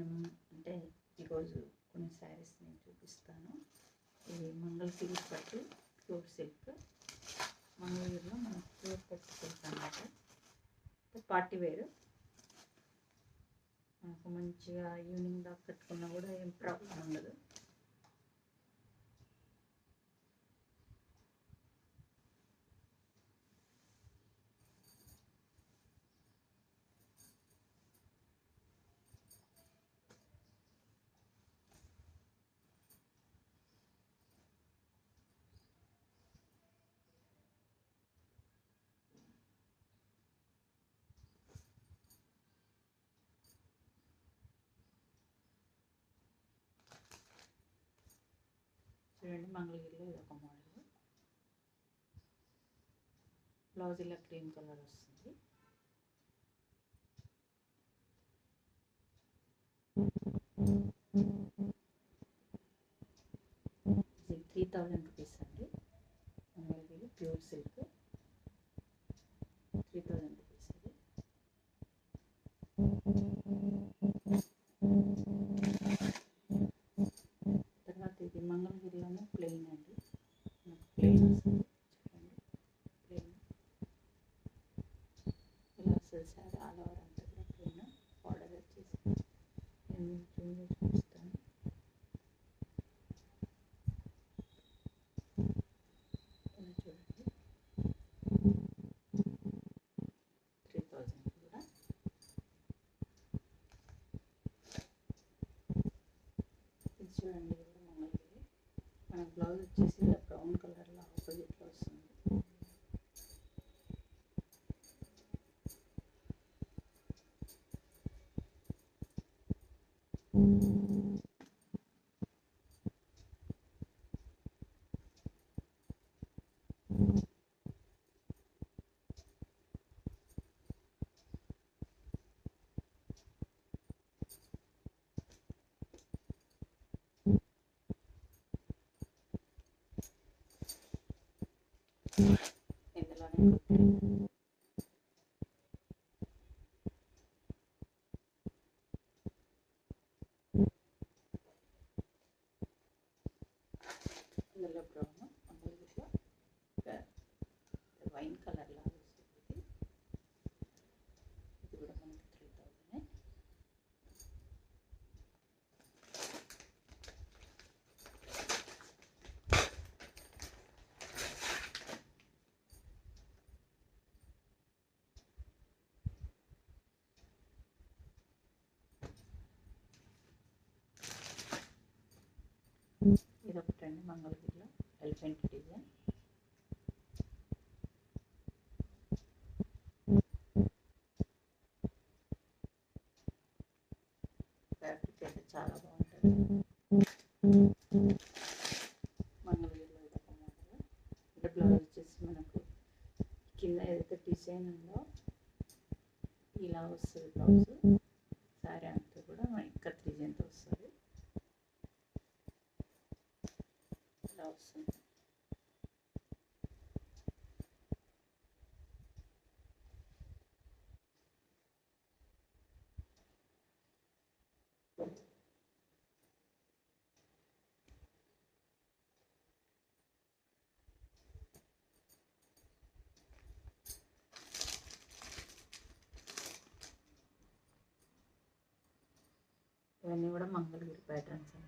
మనం అంటే ఈరోజు కొన్ని శారీస్ నేను చూపిస్తాను. ఇది మంగళగిరి పట్టు ప్యూర్ సిల్క్ మంగళగిరిలో మనం ప్యూర్ పట్టు సిల్క్ అన్నమాట. పార్టీ వేర్ మనకు మంచిగా ఈవినింగ్ దాకా కట్టుకున్నా కూడా ఏం ప్రాబ్లం ఉండదు. చూడండి మంగళగిరిలో ఇది ఒక మోడల్. బ్లౌజ్ ఇలా క్రీమ్ కలర్ వస్తుంది. త్రీ థౌజండ్ రూపీస్ అండి. Mangalagiri pure silk. ప్లెయిన్ అండి. ప్లెయిన్ వస్తుంది ప్లెయిన్ ఇలా వస్తుంది సార్ ఆల్ ఓవర్ అంతా కూడా ప్లెయిన్ బార్డర్ వచ్చేసి నేను చేసి చూపిస్తాను. ఇలా చూడండి. త్రీ థౌజండ్ కూడా. ఇది చూడండి ఇది కూడా మంగళగిరి మన బ్లౌజ్ వచ్చేసి బ్రౌన్ కలర్లో ఆపోజిట్ ఇందులోనే ఇది ఒకటండి మంగళగిరిలో ఎలిఫెంట్ డిజైన్ ఫ్యాబ్రిక్ అయితే చాలా బాగుంటుంది. మంగళగిరిలో ఇది ఒక మోడల్. అంటే బ్లౌజ్ వచ్చేసి మనకు కింద ఏదైతే డిజైన్ ఉందో ఇలా వస్తుంది బ్లౌజ్. సారీ అంతా కూడా ఇక్కడ డిజైన్తో వస్తుంది. ఇలా వస్తుంది ఇవన్నీ